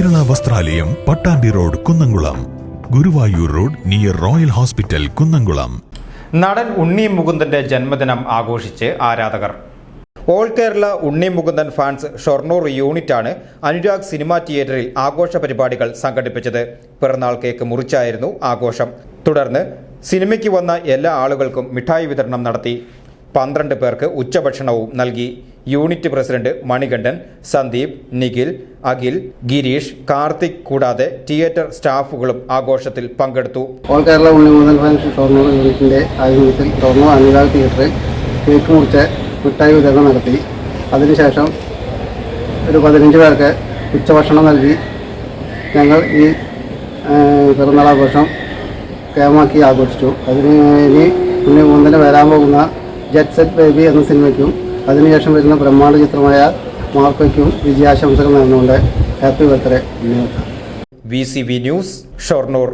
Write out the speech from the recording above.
വസ്ത്രാലയം Pattambi road Kunnamkulam. Guruvayur road near royal hospital Kunnamkulam. നടൻ ഉണ്ണി മുകുന്ദന്റെ ജന്മദിനം ആഘോഷിച്ച് ആരാധകർ. ഓൾ കേരള ഉണ്ണി മുകുന്ദൻ ഫാൻസ് ഷൊർണൂർ യൂണിറ്റാണ് അനുരാഗ് സിനിമാ തിയേറ്ററിൽ ആഘോഷ പരിപാടികൾ സംഘടിപ്പിച്ചത്. പിറന്നാൾ കേക്ക് മുറിച്ചായിരുന്നു ആഘോഷം. തുടർന്ന് സിനിമയ്ക്ക് വന്ന എല്ലാ ആളുകൾക്കും മിഠായി വിതരണം നടത്തി. പന്ത്രണ്ട് പേർക്ക് ഉച്ചഭക്ഷണവും നൽകി. യൂണിറ്റ് പ്രസിഡന്റ് മണികണ്ഠൻ സന്ദീപ് നിഖിൽ അഖിൽ ഗിരീഷ് കാർത്തിക് കൂടാതെ തിയേറ്റർ സ്റ്റാഫുകളും ആഘോഷത്തിൽ പങ്കെടുത്തു. ഓൾ കേരള ഉണ്ണിമുതൽ ഫാൻസ് ഷൊർണൂർ യൂണിറ്റിന്റെ ആഭിമുഖ്യത്തിൽ ഷൊർണൂർ അനുരാഗ് തിയേറ്ററിൽ കേക്ക് മുറിച്ച് മിഠായി വിതരണം നടത്തി. അതിനുശേഷം ഒരു പതിനഞ്ച് പേർക്ക് ഉച്ചഭക്ഷണം നൽകി. ഞങ്ങൾ ഈ പിറന്നാളാഘോഷം കേമാക്കി ആഘോഷിച്ചു. അതിന് ഇനി ഉണ്ണി മുതൽ വരാൻ പോകുന്ന ജെറ്റ് സെറ്റ് ബേബി എന്ന സിനിമയ്ക്കും അതിനുശേഷം വരുന്ന ബ്രഹ്മാണ്ഡ ചിത്രമായ മാർക്കോയ്ക്കും വിജയാശംസകൾ നേർന്നുകൊണ്ട് happy birthday V C V news Shoranur.